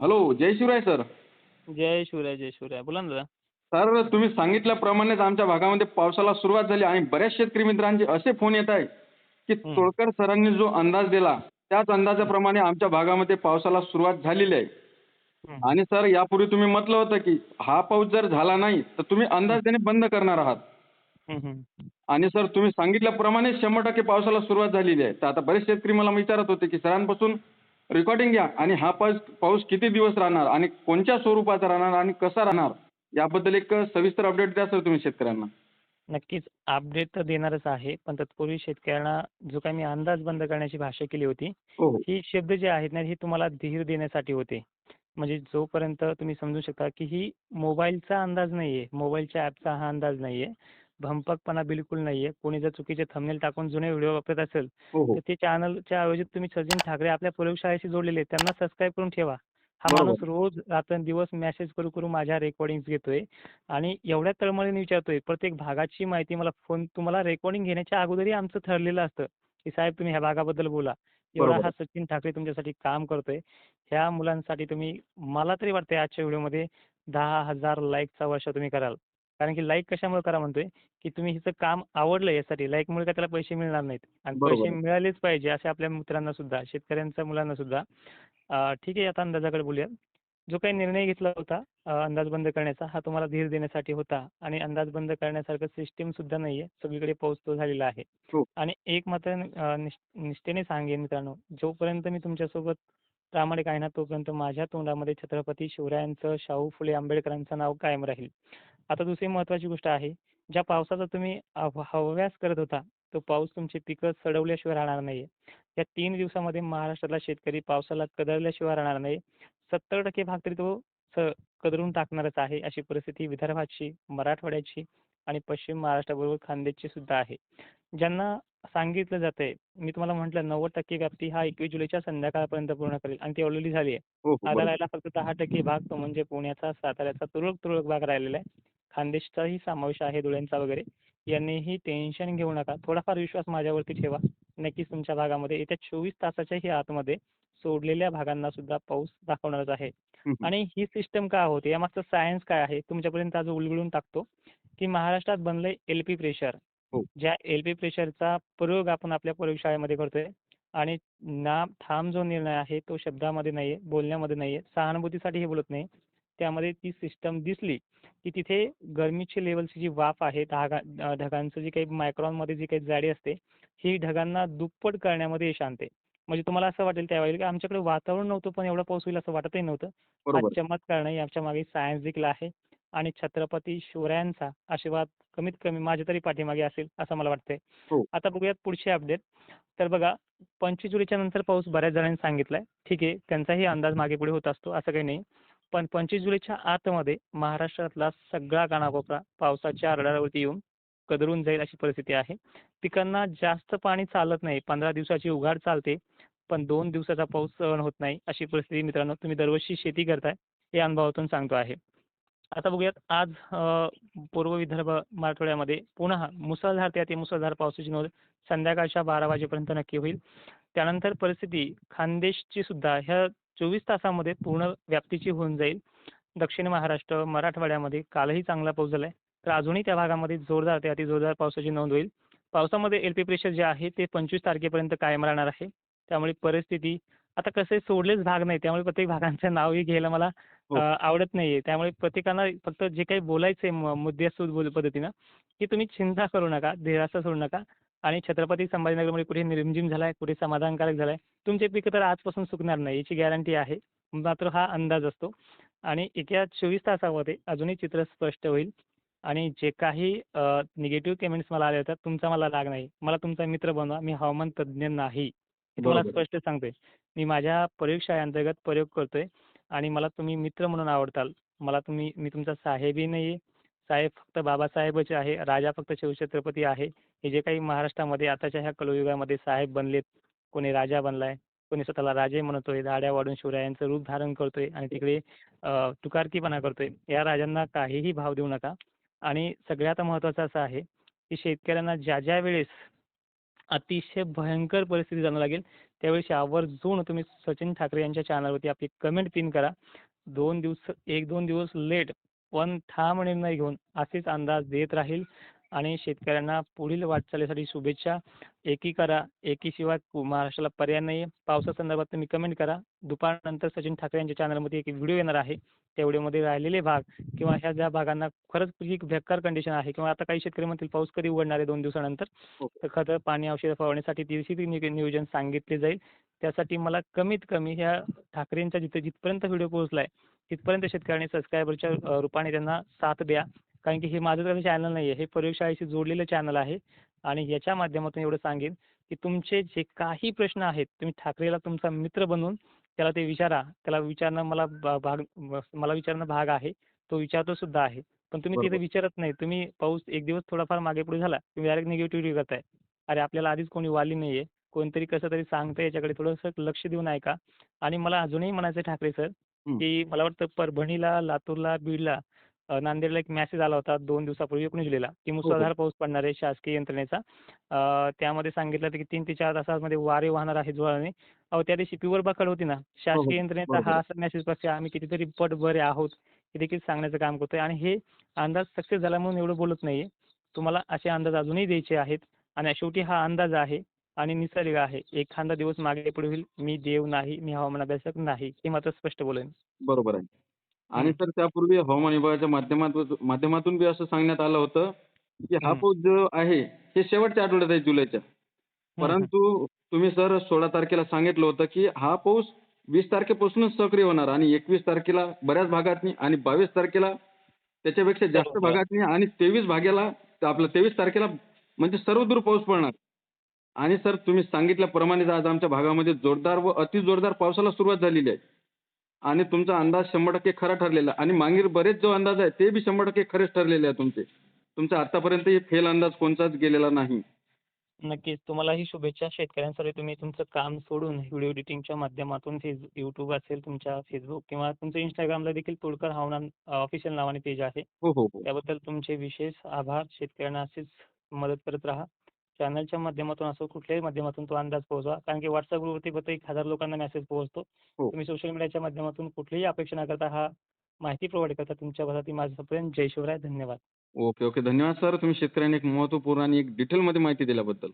Hello जय Shivray sir. जय शिवराय जय शिवराय. बोला ना दादा. सर तुम्ही सांगितल्याप्रमाणेच आमच्या भागामध्ये पावसाला सुरुवात झाली आणि बऱ्याच शेतकरी मित्रांचे असे फोन येत आहे की हं. तोडकर सरांनी जो अंदाज दिला त्याच अंदाजाप्रमाणे आमच्या भागामध्ये पावसाला सुरुवात झालेली आहे. हं. आणि सर यापूर्वी तुम्ही म्हटलं होतं की हा पाऊस जर झाला नाही तर तुम्ही अंदाज देणे बंद करणार आहात. हं, हं. आणि सर तुम्ही सांगितल्याप्रमाणे शंभर टक्के पावसाला सुरुवात झालेली आहे. तर आता बरेच शेतकरी मला विचारत होते की सरांपासून रेकॉर्डिंग घ्या. आणि हा पाऊस पाऊस किती दिवस राहणार? आणि कोणत्या स्वरूपाचा राहणार? आणि कसा राहणार? याबद्दल एक सविस्तर अपडेट द्या सर तुम्ही शेतकऱ्यांना. नक्कीच. अपडेट तर देणारच आहे. पण तत्पूर्वी शेतकऱ्यांना जो काही मी अंदाज बंद करण्याची भाषा केली होती हो हो. ही शब्द जे आहेत ना हे तुम्हाला धीर देण्यासाठी होते. म्हणजे जोपर्यंत तुम्ही समजू शकता की ही मोबाईलचा अंदाज नाहीये मोबाईलच्या ॲपचा हा अंदाज नाहीये भंपकपणा बिलकुल नाहीये. कोणी जर चुकीचे थंबनेल टाकून जुने व्हिडिओ वापरत असेल हो हो. तर ते चॅनलच्या ऐवजी तुम्ही सचिन ठाकरे आपल्या प्रयोगशाळेशी जोडलेले आहेत त्यांना सबस्क्राईब करून ठेवा. हा बरोबर. माणूस रोज रात्रंदिवस मेसेज करू करू माझ्या रेकॉर्डिंग घेतोय आणि एवढ्या तळमळीने विचारतोय. प्रत्येक भागाची माहिती मला फोन तुम्हाला रेकॉर्डिंग घेण्याच्या अगोदरही आमचं ठरलेलं असतं की साहेब तुम्ही ह्या भागाबद्दल बोला. एवढा बरोबर. हा सचिन ठाकरे तुमच्यासाठी काम करतोय. ह्या मुलांसाठी तुम्ही मला तरी वाटतंय आजच्या व्हिडिओमध्ये दहा हजार लाईकचा वर्ष तुम्ही कराल. कारण की लाईक कशामुळे करा म्हणतोय? की तुम्ही हिचं काम आवडलं यासाठी. लाईकमुळे काय त्याला पैसे मिळणार नाहीत. आणि. पैसे मिळालेच पाहिजे असे आपल्या मित्रांना सुद्धा शेतकऱ्यांच्या मुलांना सुद्धा. ठीक आहे आता अंदाजाकडे बोलूया. जो काही निर्णय घेतला होता अंदाज बंद करण्याचा हा तुम्हाला धीर देण्यासाठी होता. आणि अंदाज बंद करण्यासारखं सिस्टीम सुद्धा नाहीये. सगळीकडे पाऊस तो झालेला आहे. हो. आणि एक मात्र निष्ठेने सांगेन मित्रांनो. जोपर्यंत मी तुमच्यासोबत प्रामाणिक आहे ना तोपर्यंत माझ्या तोंडामध्ये छत्रपती शिवरायांचं शाहू फुले आंबेडकरांचं नाव कायम राहील. आता दुसरी महत्वाची गोष्ट आहे ज्या पावसाचा तुम्ही हव- हव्यास करत होता तो पाऊस तुमची पिकं सडवल्याशिवाय राहणार नाहीये. या तीन दिवसामध्ये महाराष्ट्रातला शेतकरी पावसाला कदरल्याशिवाय राहणार नाही. सत्तर टक्के भाग तरी तो स कदरून टाकणारच आहे अशी परिस्थिती विदर्भाची मराठवाड्याची आणि पश्चिम महाराष्ट्राबरोबर खानदेशची सुद्धा आहे. ज्यांना सांगितलं जातंय मी तुम्हाला म्हटलं नव्वद टक्के व्याप्ती हा एकवीस जुलैच्या संध्याकाळपर्यंत पूर्ण करेल आणि ती ऑलरेडी झाली आहे. हो हो आता. राहिला फक्त दहा टक्के भाग तो म्हणजे पुण्याचा साताऱ्याचा तुरळक तुरळक भाग राहिलेला आहे. खानदेशचाही समावेश आहे धुळ्यांचा वगैरे. यांनीही टेन्शन घेऊ नका. थोडाफार विश्वास माझ्यावरती ठेवा. नक्कीच तुमच्या भागामध्ये येत्या चोवीस तासाच्याही आतमध्ये सोडलेल्या भागांना सुद्धा पाऊस दाखवणारच आहे. हं, हं. आणि ही सिस्टम का होते? यामागचं सायन्स काय आहे? तुमच्यापर्यंत आज उलगडून टाकतो की महाराष्ट्रात बनलंय एल पी प्रेशर हो. ज्या एल पी प्रेशरचा प्रयोग आपण आपल्या प्रयोगशाळेमध्ये करतोय आणि ना ठाम जो निर्णय आहे तो शब्दामध्ये नाहीये बोलण्यामध्ये नाहीये सहानुभूतीसाठी हे बोलत नाही. त्यामध्ये ती सिस्टम दिसली की तिथे गरमीची लेवलची जी वाफ आहे अं, ढगांचं जी काही मायक्रॉनमध्ये जी काही जाडी असते ही ढगांना दुप्पट करण्यामध्ये यश आणते. म्हणजे तुम्हाला असं वाटेल त्यावेळी की आमच्याकडे वातावरण नव्हतं पण एवढा पाऊस होईल असं वाटतही नव्हतं. हा चमत्कार नाही याच्या मागे सायन्स देखील आहे आणि छत्रपती शिवरायांचा आशीर्वाद कमीत कमी माझ्या तरी पाठीमागे असेल असं मला वाटतंय. हो. आता बघूयात पुढचे अपडेट तर बघा पंचवीस जुलैच्या नंतर पाऊस बऱ्याच जणांनी सांगितलाय. ठीक आहे त्यांचाही अंदाज मागे पुढे होत असतो असं काही नाही. पण पंचवीस जुलैच्या आतमध्ये महाराष्ट्रातला सगळा कानाकोपरा पावसाच्या रडारावरती येऊन कदरून जाईल अशी परिस्थिती आहे. पिकांना जास्त पाणी चालत नाही. पंधरा दिवसाची उघाड चालते पण दोन दिवसाचा पाऊस सहन होत नाही अशी परिस्थिती मित्रांनो तुम्ही दरवर्षी शेती करताय हे अनुभवातून सांगतो आहे. आता बघूयात आज पूर्व विदर्भ मराठवाड्यामध्ये पुन्हा मुसळधार ते मुसळधार पावसाची नोंद संध्याकाळच्या बारा वाजेपर्यंत नक्की होईल. त्यानंतर परिस्थिती खानदेशची सुद्धा ह्या चोवीस तासामध्ये पूर्ण व्याप्तीची होऊन जाईल. दक्षिण महाराष्ट्र मराठवाड्यामध्ये कालही चांगला पाऊस झालाय. तर अजूनही त्या भागामध्ये जोरदार ते अति जोरदार पावसाची नोंद होईल. पावसामध्ये एल पी प्रेशर जे आहे ते पंचवीस तारखेपर्यंत कायम राहणार आहे. त्यामुळे परिस्थिती आता कसे सोडलेच भाग नाही त्यामुळे प्रत्येक भागांचं नावही घ्यायला मला हो. आवडत नाहीये. त्यामुळे प्रत्येकानं फक्त जे काही बोलायचंय मुद्देसूद बोल पद्धतीनं की तुम्ही चिंता करू नका धीराचा सोडू नका. आणि छत्रपती संभाजीनगरमध्ये कुठे निर्मजिम झालाय कुठे समाधानकारक झालाय तुमचे पिकं तर आजपासून सुकणार नाही याची गॅरंटी आहे. मात्र हा अंदाज असतो. आणि येत्या चोवीस तासामध्ये अजूनही चित्र स्पष्ट होईल. आणि जे काही निगेटिव्ह कमेंट्स मला आले होतात तुमचा मला राग नाही. मला तुमचा मित्र बनवा. मी हवामान तज्ज्ञ नाही. हे तुम्हाला. स्पष्ट सांगतोय मी माझ्या प्रयोगशाळेअंतर्गत प्रयोग करतोय. आणि मला तुम्ही मित्र म्हणून आवडताल. मला तुम्ही मी तुमचा साहेबही नाही साहेब फक्त बाबासाहेबच आहे राजा फक्त शिवछत्रपती आहे. हे जे काही महाराष्ट्रामध्ये आताच्या ह्या कलयुगामध्ये साहेब बनलेत कोणी राजा बनलाय कोणी स्वतःला राजे म्हणतोय दाड्या वाढून शिवरायांचं रूप धारण करतोय आणि तिकडे तुकारकीपणा करतोय. या राजांना काहीही भाव देऊ नका. आणि सगळ्यात महत्त्वाचं असं आहे की शेतकऱ्यांना ज्या ज्या वेळेस अतिशय भयंकर परिस्थिती जाणं लागेल त्यावेळेस आवर्जून तुम्ही सचिन ठाकरे यांच्या चॅनलवरती आपली कमेंट पिन करा. दोन दिवस एक दोन दिवस लेट पण ठाम निर्णय घेऊन असेच अंदाज देत राहील आणि शेतकऱ्यांना पुढील वाटचालीसाठी शुभेच्छा. एकी करा एकीशिवाय महाराष्ट्राला पर्याय नाही आहे पावसासंदर्भात तुम्ही कमेंट करा. दुपारनंतर सचिन ठाकरे यांच्या चॅनलमध्ये एक व्हिडिओ येणार आहे. त्या व्हिडिओमध्ये राहिलेले भाग किंवा ह्या ज्या भागांना खरंच पीक बेकार कंडिशन आहे किंवा आता काही शेतकरी म्हणतील पाऊस कधी उघडणार आहे दोन दिवसानंतर. तर खतं पाणी औषधं फवारण्यासाठी दिवशी नियोजन सांगितले जाईल. त्यासाठी मला कमीत कमी ह्या ठाकरेंच्या जिथे जिथपर्यंत व्हिडिओ पोहोचलाय तिथपर्यंत शेतकऱ्यांनी सबस्क्रायबरच्या रूपाने त्यांना साथ द्या. कारण की हे माझं तर चॅनल नाही आहे हे प्रयोगशाळेशी जोडलेलं चॅनल आहे. आणि याच्या माध्यमातून एवढं सांगेन की तुमचे जे काही प्रश्न आहेत तुम्ही ठाकरेला तुमचा मित्र बनवून त्याला ते विचारा. त्याला विचारणं मला भाग मला विचारणं भाग आहे. तो विचारतो सुद्धा आहे. पण तुम्ही तिथे. विचारत नाही. तुम्ही पाऊस एक दिवस थोडाफार मागे पुढे झाला तुम्ही डायरेक्ट निगेटिव्हिटी करताय. अरे आपल्याला आधीच कोणी वाली नाही आहे कोणतरी कसं तरी सांगतं याच्याकडे थोडंसं लक्ष देऊन ऐका. आणि मला अजूनही म्हणायचं आहे ठाकरे सर हं. की मला वाटतं परभणीला लातूरला बीडला अ, नांदेडला एक मेसेज आला होता दोन दिवसापूर्वी एकोणीस जुलैला की मुसळधार पाऊस पडणार आहे शासकीय यंत्रणेचा. अ, त्यामध्ये सांगितलं होतं की तीन ते चार तासामध्ये वारे वाहणार आहे जोराने. अहो त्या दिवशी प्युअर बकड होती ना. शासकीय यंत्रणेचा बरोबर हा आहे. असा मेसेज पक्ष आम्ही कितीतरी पट बरे आहोत हे देखील सांगण्याचं काम करतोय. आणि हे अंदाज सक्सेस झाला म्हणून एवढं बोलत नाहीये. तुम्हाला असे अंदाज अजूनही द्यायचे आहेत. आणि शेवटी हा अंदाज आहे. आणि निसर्ग आहे एखादा दिवस मागे पुढे होईल मी देव नाही मी हवामान अभ्यासक नाही हे मात्र स्पष्ट बोलेन बरोबर आहे आणि. सर त्यापूर्वी हवामान विभागाच्या माध्यमातून माध्यमातून बी असं सांगण्यात आलं होतं की हा. पाऊस जो आहे हे शेवटच्या आठवड्यात आहे जुलैच्या. परंतु तुम्ही सर सोळा तारखेला सांगितलं होतं की हा पाऊस वीस तारखेपासूनच सक्रिय होणार आणि एकवीस तारखेला बऱ्याच भागातनी आणि बावीस तारखेला त्याच्यापेक्षा जास्त. भागातनी आणि तेवीस भागेला आपलं तेवीस तारखेला म्हणजे सर्वदूर पाऊस पडणार आणि सर तुम्ही सांगितल्याप्रमाणेच आज आमच्या भागामध्ये जोरदार व अति जोरदार पावसाला सुरुवात झालेली आहे. आणि तुमचा अंदाज शंभर टक्के खरा ठरलेला आणि मागील बरेच जो अंदाज आहे ते बी शंभर टक्के खरेच ठरलेले आहे तुमचे. तुमचा आतापर्यंत फेल अंदाज कोणताच गेलेला नाही. नक्कीच. तुम्हालाही शुभेच्छा. शेतकऱ्यांसाठी तुम्ही तुमचं काम सोडून व्हिडिओ एडिटिंगच्या माध्यमातून फेस युट्यूब असेल तुमच्या फेसबुक किंवा तुमचं इंस्टाग्रामला देखील तोडकर हवामान ऑफिशियल नावाने पेज आहे. हो हो हो. त्याबद्दल तुमचे विशेष आभार. शेतकऱ्यांना असेच मदत करत राहा. चॅनलच्या माध्यमातून असो कुठल्याही माध्यमातून तो अंदाज पोहोचवा. कारण की व्हॉट्सअप ग्रुपवरती फक्त एक हजार लोकांना मेसेज पोहोचतो. हो. तुम्ही सोशल मीडियाच्या माध्यमातून कुठलीही अपेक्षा न करता हा माहिती प्रोव्हाइड करता. तुमच्या भराती माझ्यापर्यंत जय शिवराय. धन्यवाद. Okay okay. धन्यवाद सर तुम्ही शेतकऱ्यांनी एक महत्त्वपूर्ण आणि एक डिटेलमध्ये माहिती दिल्याबद्दल.